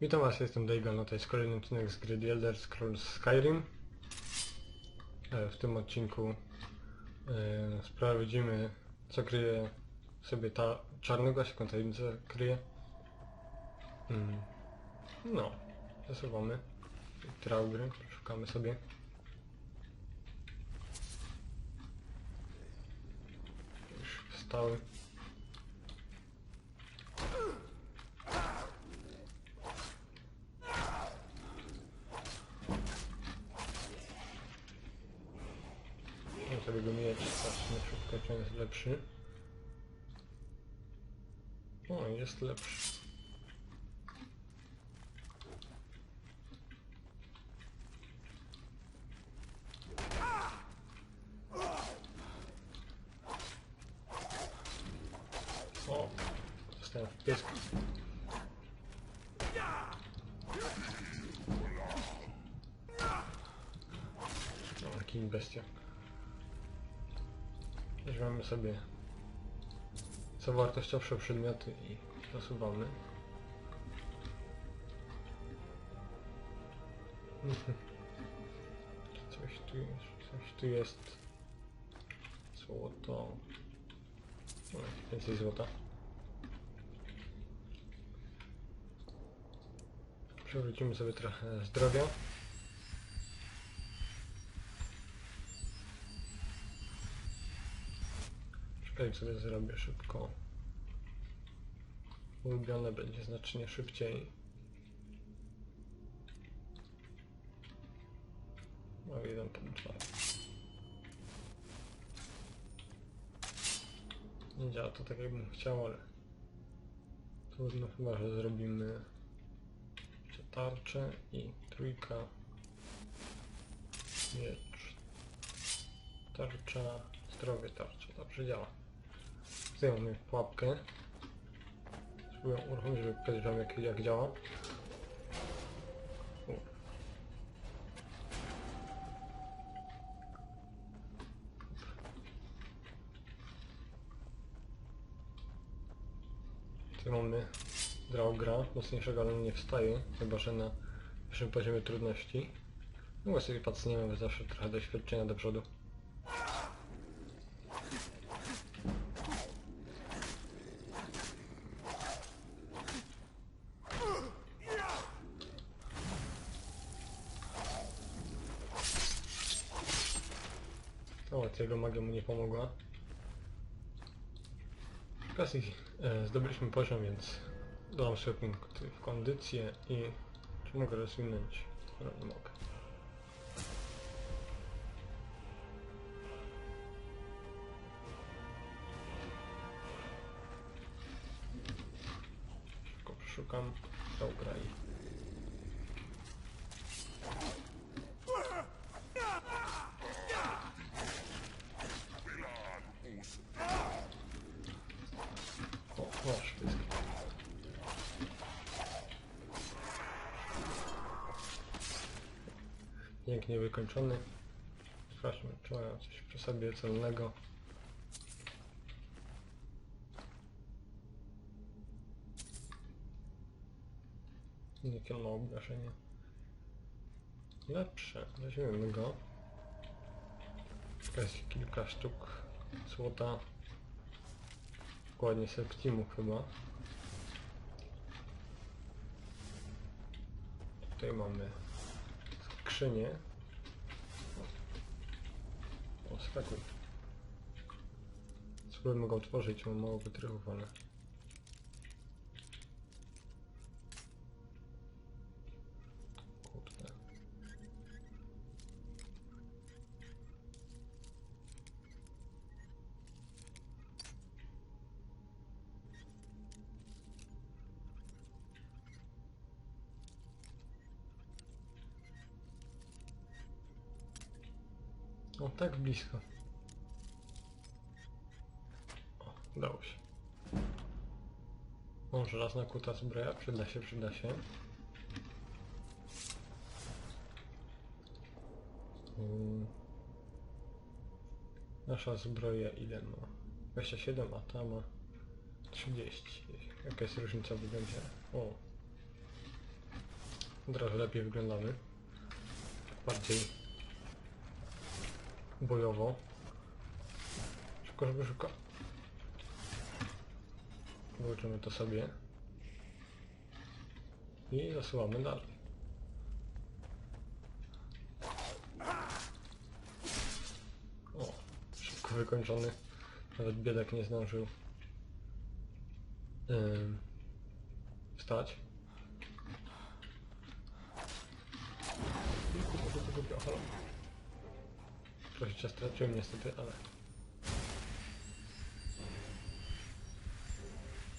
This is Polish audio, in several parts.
Witam was, jestem Daigon, no to jest kolejny odcinek z gry The Elder Scrolls Skyrim. E, W tym odcinku e, sprawdzimy co kryje sobie ta czarnego, jaką tajemnicę kryje. Mm. No, zasuwamy traugry, szukamy sobie. Już wstały. Mam sobie go mieć, patrzmy szybko, on jest lepszy. O, jest lepszy. O, zostałem w piesku. Bestia. Weźmiemy sobie co wartościowsze przedmioty i zasuwamy. Mhm. Coś tu jest, coś tu jest. Złoto. O, więcej złota. Przewrócimy sobie trochę zdrowia. Czekaj, sobie zrobię szybko. Ulubione będzie znacznie szybciej. O, jeden dwa. Nie działa to tak jakbym chciał, ale trudno chyba, że zrobimy tarczę i trójka miecz tarcza zdrowie tarcza, dobrze działa zdejmujemy pułapkę spróbuję uruchomić, żeby pokazać jak, jak działa U. Tu mamy draugra, mocniejszego, ale nie wstaje, chyba że na wyższym poziomie trudności. No sobie pacniemy, bo zawsze trochę doświadczenia do przodu. O, jego magia mu nie pomogła. W okazji e, zdobyliśmy poziom, więc dodam sobie punkt w kondycję i czy mogę rozwinąć? No, nie mogę. Szybko przeszukam. Dobra i O, masz pysk. Pięknie wykończony. Sprawdźmy, czy mają coś przy sobie celnego. Nikiel ma obrażenie. Lepsze. Weźmiemy go. Jest kilka sztuk złota. Dokładnie septimu chyba. Tutaj mamy skrzynię. O, skakuj. Spróbujmy go otworzyć, mam mało wytrychów, ale... O, tak blisko. O, udało się. O, żelazna kuta zbroja, przyda się, przyda się. Mm. Nasza zbroja ile ma? 27, a ta ma 30. Jaka jest różnica w wyglądzie? O, Teraz lepiej wyglądamy. Bardziej bojowo. Szybko, szybko, szybko. Włączymy to sobie. I zasuwamy dalej. O, szybko wykończony. Nawet biedak nie zdążył ym, wstać. I halo. Trochę cię straciłem niestety, ale...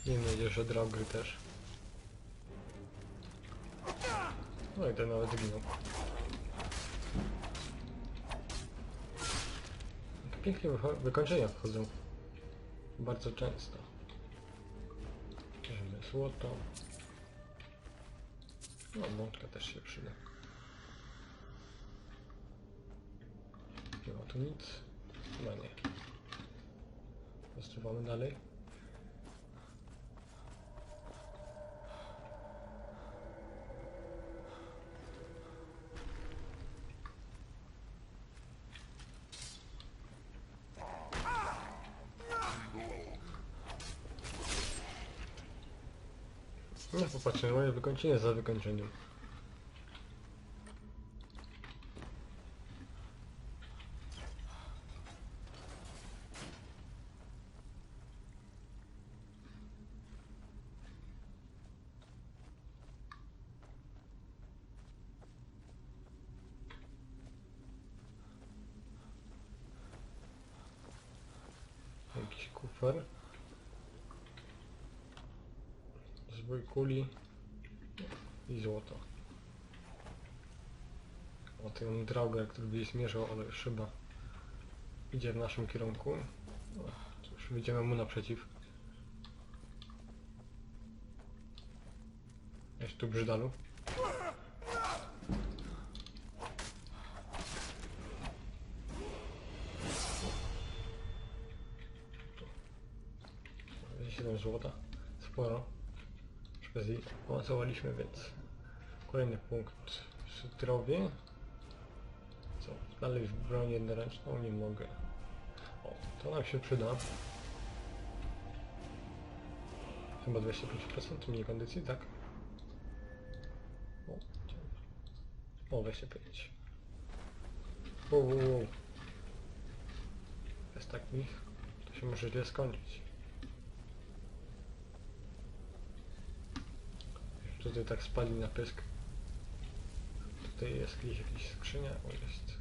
Nie wiedziesz, że Draugry też. No i ten nawet zginął. Tak Pięknie wykończenia wchodzą. Bardzo często. Bierzemy złoto. No, mączka też się przyda. Nie ma tu nic. Chyba nie. Zastrywamy dalej. No popatrzmy, moje wykończenie za wykończeniem. Jakiś kufer. Zbój kuli i złoto. O ten drauger, który by zmierzał, ale chyba idzie w naszym kierunku. Cóż, wyjdziemy mu naprzeciw. Jest tu brzydalu. Siedem złota. Sporo. Awansowaliśmy, więc kolejny punkt zdrowie. Co? W broń jednoręczną nie mogę. O, to nam się przyda. Chyba 25% mniej kondycji, tak? O, o 25. Wow. Jest tak nich. To się może źle skończyć. Tutaj tak spadli na pysk. Tutaj jest gdzieś jakaś skrzynia. O, jest.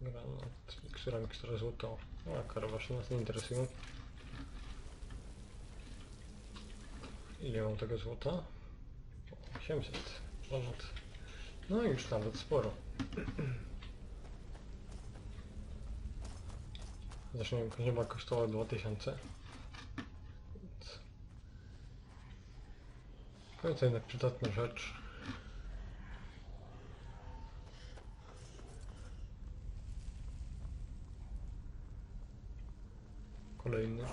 Granat, mikstura, mikstura złoto. A, karowasze nas nie interesują. Ile mam tego złota? O, 800. Ponad. No już nawet sporo. Zresztą chyba kosztowało 2000. Więc... W końcu jednak przydatna rzecz. Kolejny.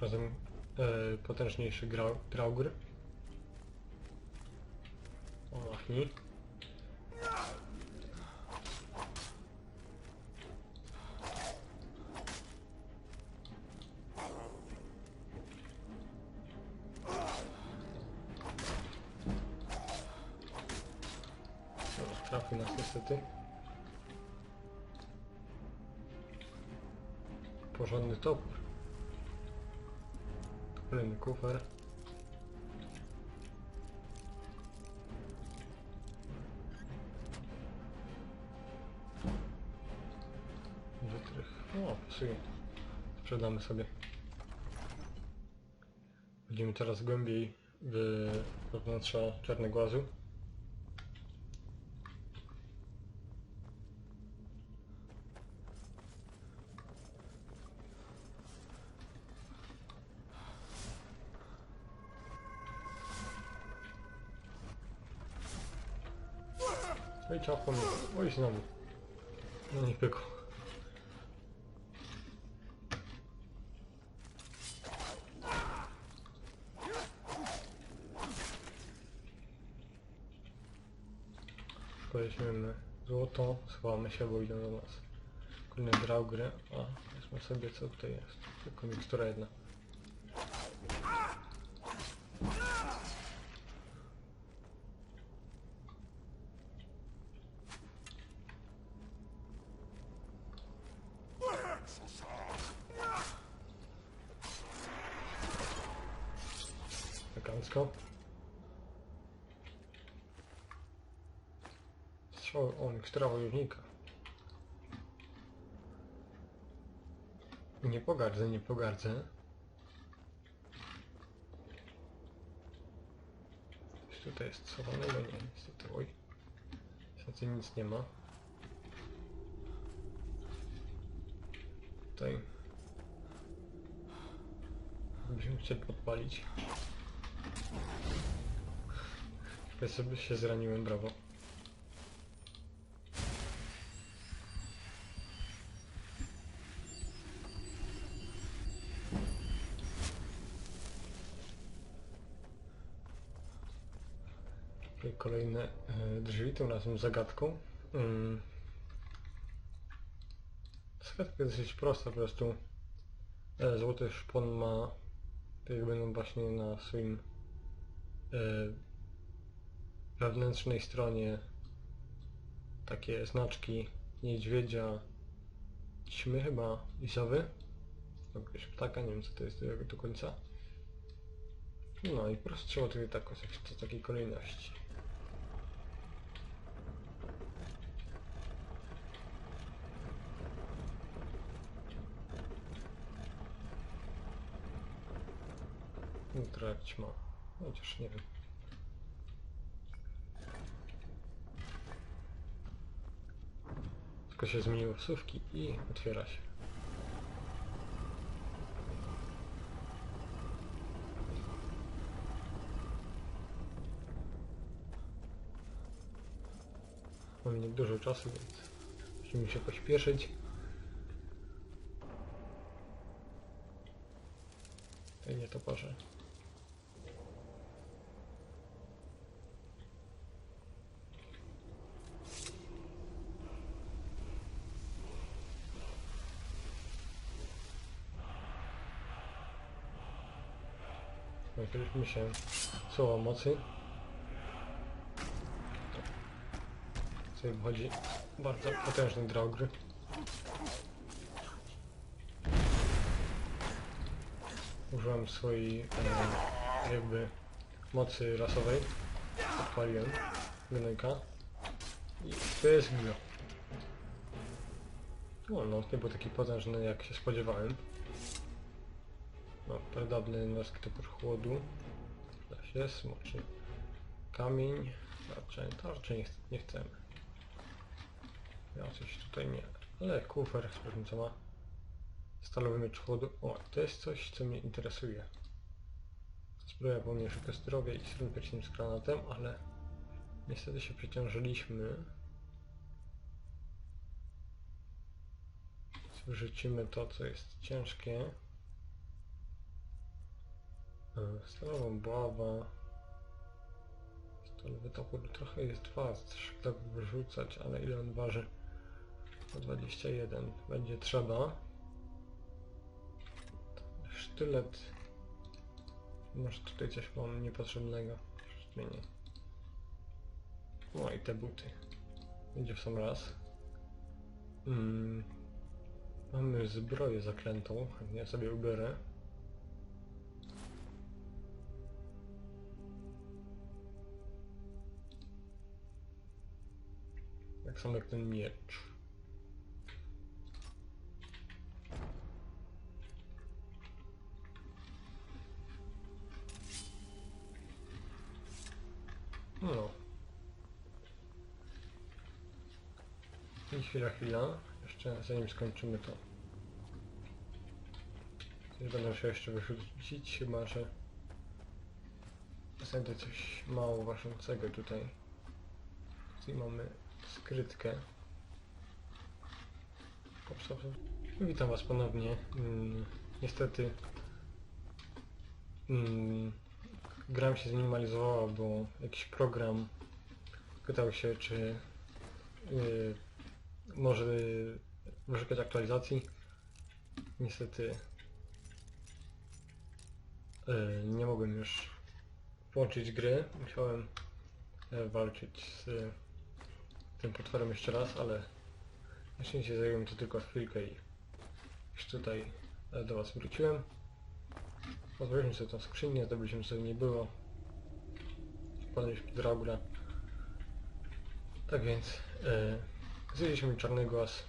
Razem e, potężniejszy grau, graugr. O, machnij. Trafi nas niestety. Porządny topór. Kolejny kufer. O, pasuje. Sprzedamy sobie. Będziemy teraz głębiej w wewnątrza czarnego No i trzeba pomóc. Oj, znowu. No nie pykło. Weźmiemy złoto, schowamy się, bo idą do nas. Kolejny brał gry. A, weźmy sobie co tutaj jest. Tylko mikstura jedna. Elegancko. Strzał, o, mikstura wojownika. Nie pogardzę, nie pogardzę. Coś tutaj jest schowanego? Nie, niestety, oj. Niestety nic nie ma. Tutaj... Byśmy chcieli podpalić. Ja sobie się zraniłem, brawo. Kolejne e, drzwi, tym razem zagadką. Mm. Zagadka jest dosyć prosta, po prostu e, złoty szpon ma, jak będą właśnie na swoim wewnętrznej stronie takie znaczki niedźwiedzia, ćmy chyba i sowy, jakiegoś ptaka, nie wiem co to jest do, końca. No i po prostu trzeba tutaj tak w takiej kolejności. Jutro jak ćma. Chociaż nie wiem. Tylko się zmieniły wsówki i otwiera się. Mamy nie dużo czasu, więc musimy się pośpieszyć. To. Nachyliliśmy się słowa mocy. Tutaj wychodzi bardzo potężny draugr. Użyłem swojej jakby mocy rasowej. Odpaliłem gnojka. I to jest gno. No, no, nie był taki potężny jak się spodziewałem. Podobny norski topór chłodu. Da się, smoczy. Kamień. Tarczę, tarczę nie, ch nie chcemy. Ja coś tutaj nie. Ale kufer, sprawdźmy co ma. Stalowy miecz chłodu. O, to jest coś, co mnie interesuje. Zbroja pomniejsza zdrowia i srun pierścień z granatem, ale niestety się przeciążyliśmy. Wyrzucimy to, co jest ciężkie. Stalową buławę. Stalowy topór trochę jest wart, tak wyrzucać, ale ile on waży? Po 21 będzie trzeba. Sztylet. Może tutaj coś mam niepotrzebnego. Zmienię. No i te buty. Będzie w sam raz. Mm. Mamy zbroję zaklętą, chętnie sobie ubiorę. Tak samo jak ten miecz. No. I chwila, chwila. Jeszcze zanim skończymy to. Coś będę się jeszcze wyrzucić, chyba że znajdę coś mało ważącego tutaj. Tutaj mamy skrytkę. Witam Was ponownie. Mm, niestety mm, gra mi się zminimalizowała, bo jakiś program pytał się, czy yy, może wyszukać aktualizacji. Niestety yy, nie mogłem już włączyć gry. Musiałem e, walczyć z tym potworem jeszcze raz, ale na szczęście zajęło mi to tylko chwilkę i już tutaj e, do Was wróciłem. Otworzyliśmy sobie tą skrzynię, zdobyliśmy sobie nie było. Wpadliśmy Dragula. Tak więc e, zjedliśmy czarny głaz.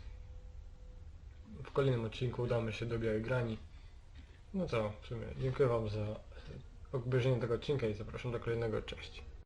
W kolejnym odcinku udamy się do Białej Grani. No to w sumie dziękuję Wam za obejrzenie tego odcinka i zapraszam do kolejnego. Cześć.